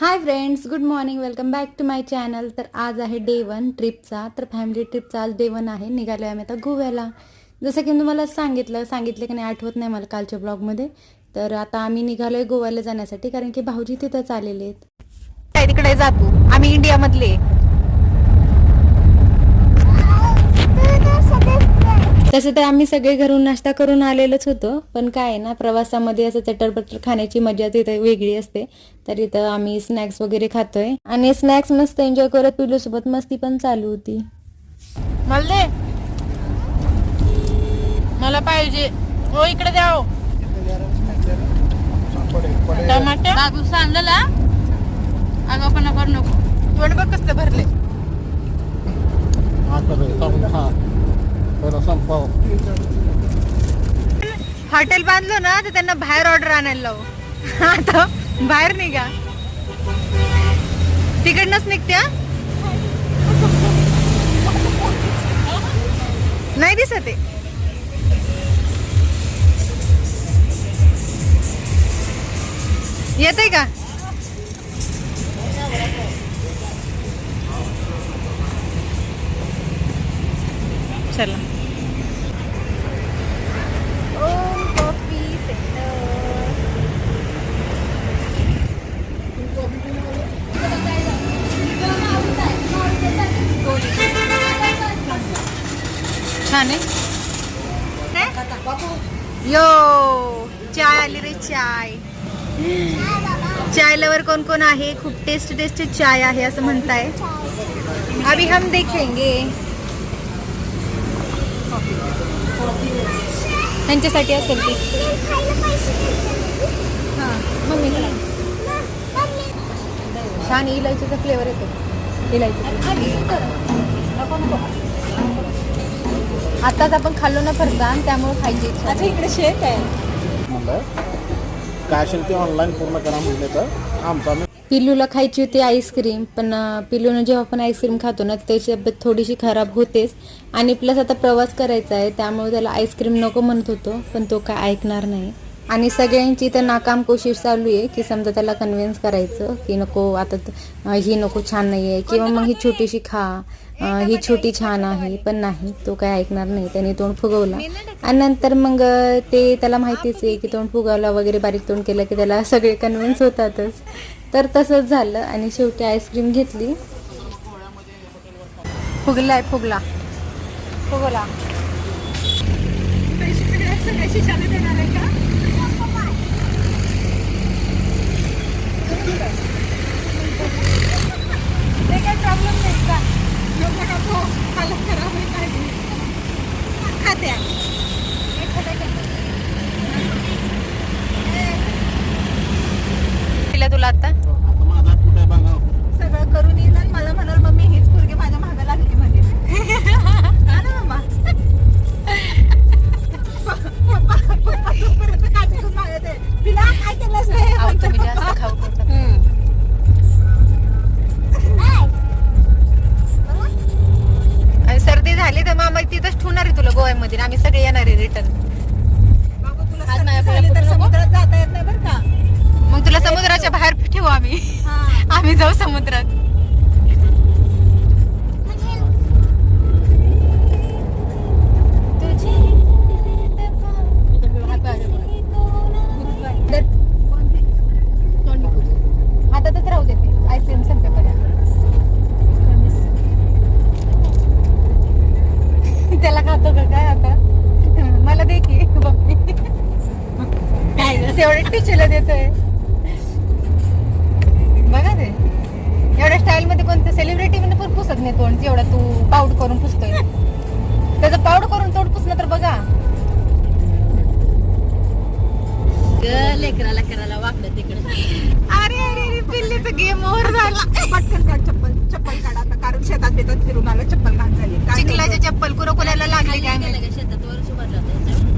Hi friends good morning welcome back to my channel तर आज आहे डे वन ट्रिपचा तर फॅमिली ट्रिपचा आज डे वन आहे. निघालो आहे आम्ही आता गोव्याला. जसं की मी तुम्हाला सांगितलं सांगितलं की नाही आठवत नाही मला कालच्या ब्लॉगमध्ये तर आता आम्ही निघालो आहे गोव्याला जाण्यासाठी कारण की भाऊजी तिथंच आलेले आहेत. तिकडे जातो आम्ही इंडियामधले तसं तर आम्ही सगळे घरून नाश्ता करून आलेलोच होतो पण काय आहे ना प्रवासामध्ये असं चटरपटर खाण्याची मजा तिथे वेगळी असते. तर इथं आम्ही स्नॅक्स वगैरे खातोय. आणि स्नॅक्स मस्त एन्जॉय करत पिलू सोबत मस्ती पण चालू होती. मला मला पाहिजे. हो इकडे द्या हो. टमाटे बाबू सांगला आगापणा करू नको. तोंड बघ कसलं भरले हॉटेल बांधलो ना तर त्यांना बाहेर ऑर्डर आणायला लावू. आता बाहेर निघा. तिकडनंच निघत्या नाही दिसत आहे. येते का? चला। छान आहे यो चाय आली रे चाय। चाय लवर कोण कोण आहे? खूप टेस्ट टेस्ट चाय आहे असं म्हणताय. अभी हम देखेंगे. त्यांच्यासाठी असेल ती. हां मम्मी. छान इलायचीचा फ्लेवर येतो. इलायची आताच आपण खाल्लो ना फरसा त्यामुळे खायची इच्छा अच्छा इकडे शेत आहे. म्हणलं काय असेल ते ऑनलाईन पूर्ण करा म्हणले तर. आमचा पिल्लूला खायची होती आईस्क्रीम पण पिल्लूनं जेव्हा आपण आईस्क्रीम खातो ना त्याची तब्येत थोडीशी खराब होतेच. आणि प्लस आता प्रवास करायचा आहे त्यामुळे त्याला आईस्क्रीम नको म्हणत होतो पण तो काय ऐकणार नाही. आणि सगळ्यांची तर नाकाम कोशिश चालू आहे की समजा त्याला कन्व्हिन्स करायचं की नको आता ही नको छान नाही आहे किंवा मग ही छोटीशी खा. ही छोटी छान आहे पण नाही तो काय ऐकणार नाही. त्याने तोंड फुगवला. आणि नंतर मग ते त्याला माहितीच आहे की तोंड फुगवला वगैरे बारीक तोंड केलं की त्याला सगळे कन्व्हिन्स होतातच. तर तसंच झालं आणि शेवटी आईस्क्रीम घेतली. फुगलाय फुगला. फुगला. तिला जाऊ समुद्रात. हातातच राहू देते आईस्क्रीम संपेपर्यंत त्याला खातो का काय आता? मला दे की बघ तेवढे टिचूला देतोय बघा ते एवढ्या स्टाईल मध्ये कोणत्या सेलिब्रिटी नाही तोंड जेवढं तू पाऊड करून पुसतोय. त्याचं पाऊड करून तोंड पुसलं तर बघा. लेकराला करायला वाकडं तिकडे. अरे अरे अरे पिल्लीचा गेम ओव्हर झाला. पटकन काढ चप्पल चप्पल काढ आता कारण शेतात बितात फिरून आलं चप्पल घाण झाली. काय चिखलाच्या चप्पल कुरकुल्याला लागली काय. शेतात वर्ष भरलं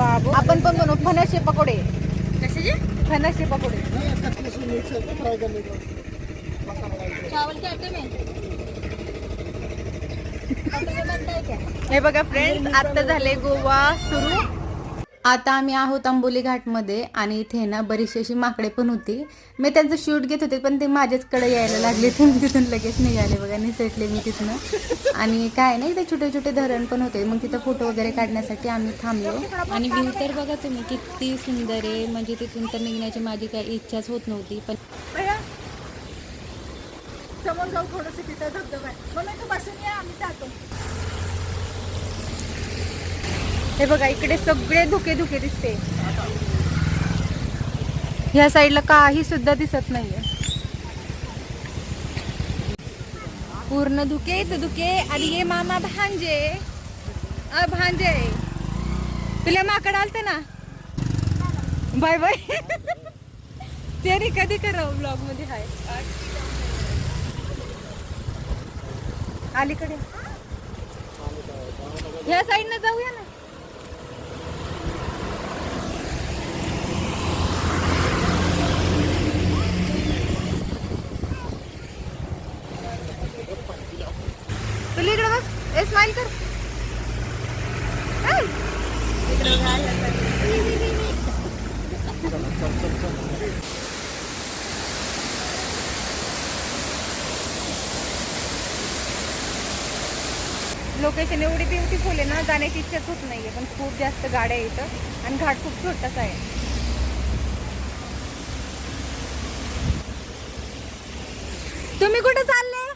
बाबू. आपण पण बनवू फणसचे पकोडे. कशाचे फणसचे पकोडे. हैं। चावल के आटे में आटे में बनता है क्या हे बघा फ्रेंड्स आता झाले गोवा सुरू. आता आम्ही आहोत आंबोली घाटमध्ये आणि इथे ना बरीचशी अशी माकडे पण होती. मी त्यांचं शूट घेत होते पण ते माझ्याचकडे यायला लागले ते मी तिथून लगेच निघाले बघा निसटले मी तिथनं. आणि काय नाही इथे छोटे छोटे धरण पण होते. मग तिथं फोटो वगैरे काढण्यासाठी आम्ही थांबलो. आणि व्ह्यू तर बघा तुम्ही किती सुंदर आहे. म्हणजे तिथून तर निघण्याची माझी काही इच्छाच होत नव्हती पण समोर जाऊ थोडस तिथं धबधबा आहे. मग तू बसून या आम्ही जातो. हे बघा इकडे सगळे धुके धुके दिसते. ह्या साईडला काही सुद्धा दिसत नाहीये. पूर्ण धुके धुके आणि ये मामा भांजे. अ भांजे. तुला माकड आलत ना? Bye bye. ते रे कधी करावं ब्लॉगमध्ये हाय. अलीकडे. ह्या साईडनं जाऊया ना तुला इकडे बघ ए स्माइल कर. लोकेशन एवढी ब्युटिफुल आहे ना जाण्याची इच्छाच होत नाहीये पण खूप जास्त गाड्या इथं आणि घाट खूप छोटासा आहे. तुम्ही कुठे चालले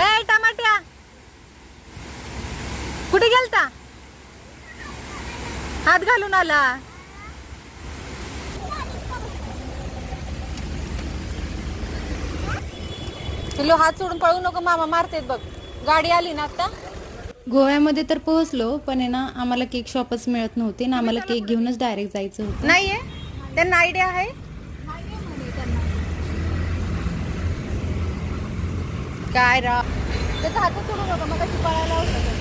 ए टमाट्या कुठे गेलता? हात घालून आला. पिल्लू हात सोडून पळू नको मामा मारतेत बघ. गाडी आली ना आता? गोव्यामध्ये तर पोहोचलो पण आहे ना आम्हाला केक शॉपच मिळत नव्हते ना आम्हाला केक घेऊनच डायरेक्ट जायचं होतं. नाहीये? त्यांना आयडिया आहे? काय रा त्याचा हात सोडू नका मग कशी पळायला होतं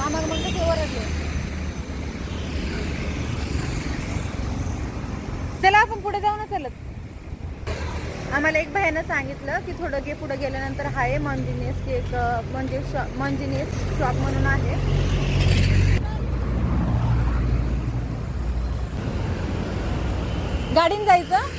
मामा मग कसे ओरडले. चला आपण पुढे जाऊ ना चलत. आम्हाला एक भाईनं सांगितलं की थोडं गे पुढे गेल्यानंतर आहे मंजिनियस केक म्हणजे मंजिनियस शॉप म्हणून आहे. गाडीन जायचं?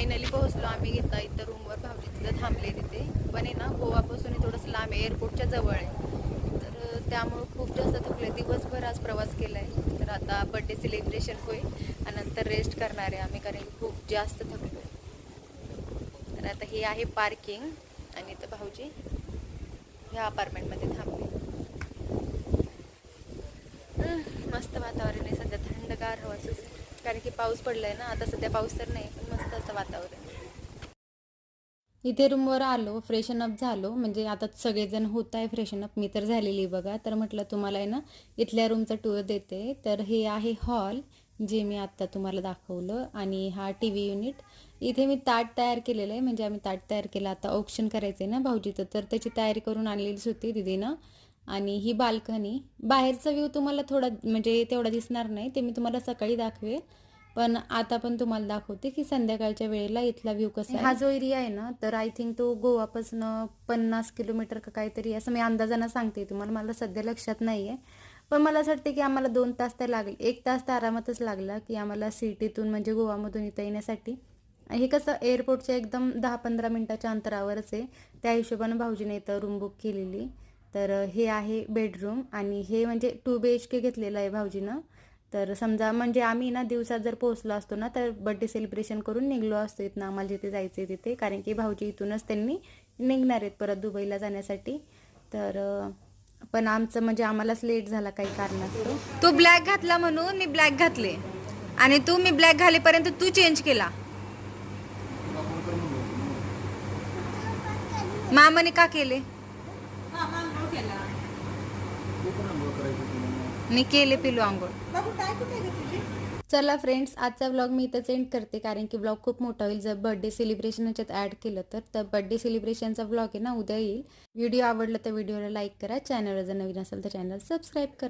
फायनली पोहोचलो आम्ही घेतला इथं रूमवर भावजी तिथं थांबले तिथे. पण आहे ना गोवापासून थोडंसं लांब आहे एअरपोर्टच्या जवळ आहे. तर त्यामुळं खूप जास्त थकले दिवसभर आज प्रवास केला आहे तर आता बड्डे सेलिब्रेशन होईल आणि नंतर रेस्ट करणार आहे आम्ही कारण खूप जास्त थकलो तर आता हे आहे पार्किंग आणि इथं भाऊजी ह्या अपार्टमेंटमध्ये थांबले. मस्त वातावरण आहे. सध्या थंडगार हवा सुटते कारण की पाऊस पडलाय ना आता सध्या पाऊस तर नाही पण मस्त असं वातावरण इथे रूमवर आलो फ्रेशन अप झालो म्हणजे आता सगळेजण होत आहे फ्रेशन अप मी तर झालेली बघा. तर म्हटलं तुम्हाला आहे ना इथल्या रूमचा टूर देते. तर हे आहे हॉल जे मी आत्ता तुम्हाला दाखवलं आणि हा टी व्ही युनिट इथे मी ताट तयार केलेलं आहे. म्हणजे आम्ही ताट तयार केलं. आता ऑप्शन करायचं आहे ना भाऊजीचं तर त्याची तयारी करून आणलेलीच होती दिदीनं. आणि ही बाल्कनी. बाहेरचा व्ह्यू तुम्हाला थोडा म्हणजे तेवढा दिसणार नाही. ते मी तुम्हाला सकाळी दाखवेल. पण आता पण तुम्हाला दाखवते की संध्याकाळच्या वेळेला इथला व्ह्यू कसा हा जो एरिया आहे ना तर आय थिंक तो गोवापासून पन्नास किलोमीटर का काहीतरी असं मी अंदाजानं सांगते तुम्हाला. मला सध्या लक्षात नाही आहे पण मला असं वाटतं की आम्हाला दोन तास तर लागले एक तास तर आरामातच लागला की आम्हाला सिटीतून म्हणजे गोवामधून इथं येण्यासाठी. हे कसं एअरपोर्टच्या एकदम दहा पंधरा मिनटाच्या अंतरावरच आहे. त्या हिशोबानं भाऊजीने इथं रूम बुक केलेली. तर हे आहे बेडरूम आणि हे म्हणजे टू बी एच के घेतलेलं आहे भाऊजीनं. तर समजा म्हणजे आम्ही ना दिवसात जर पोहोचलो असतो ना तर बड्डे सेलिब्रेशन करून निघलो असतो इथनं आम्हाला जिथे जायचं आहे तिथे. कारण की भाऊजी इथूनच त्यांनी निघणार आहेत परत दुबईला जाण्यासाठी. तर पण आमचं म्हणजे आम्हालाच लेट झाला काही कारणास्तव. तू ब्लॅक घातला म्हणून मी ब्लॅक घातले. आणि तू मी ब्लॅक घालेपर्यंत तू चेंज केला. मामाने का केले मामा आंघोळ केला मी केले पिलू आंघोळ. बाबू काय कुठे आहे ग तुझी? चला फ्रेंड्स आजचा व्लॉग मी इथंच एंड करते कारण की व्लॉग खूप मोठा होईल. जर बर्थडे सेलिब्रेशन ह्याच्यात ॲड केलं तर तर बर्थडे सेलिब्रेशनचा व्लॉग आहे ना उद्या येईल. व्हिडिओ आवडला तर व्हिडिओला लाईक करा. चॅनलवर जर नवीन असेल तर चॅनल सबस्क्राईब करा.